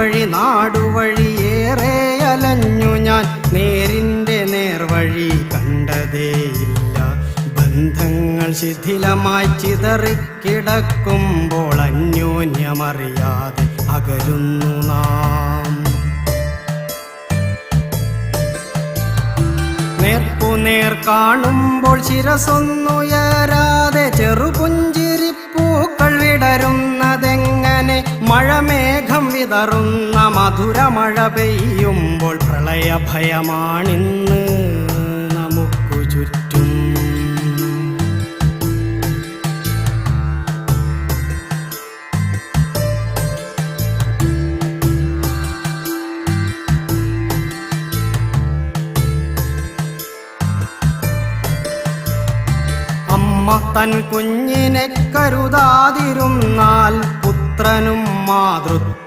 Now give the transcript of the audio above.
നാടുവഴി നാടുവഴി ഏറെ അലഞ്ഞു ഞാൻ നേരിന്റെ നേർവഴി കണ്ടതേയില്ല ബന്ധങ്ങൾ ശിഥിലമായി ചിതറി കിടക്കുമ്പോൾ അന്യോന്യമറിയാതെ അകലുന്നു നാം. നേർപ്പുനേർ കാണുമ്പോൾ ശിരസൊന്നുയരാതെ വിതറുന്ന മധുരമഴ പെയ്യുമ്പോൾ പ്രളയഭയമാണിന്ന് നമുക്കു ചുറ്റും. അമ്മ തൻ കുഞ്ഞിനെ കരുതാതിരുന്നാൽ പുത്രനും മാതൃത്വം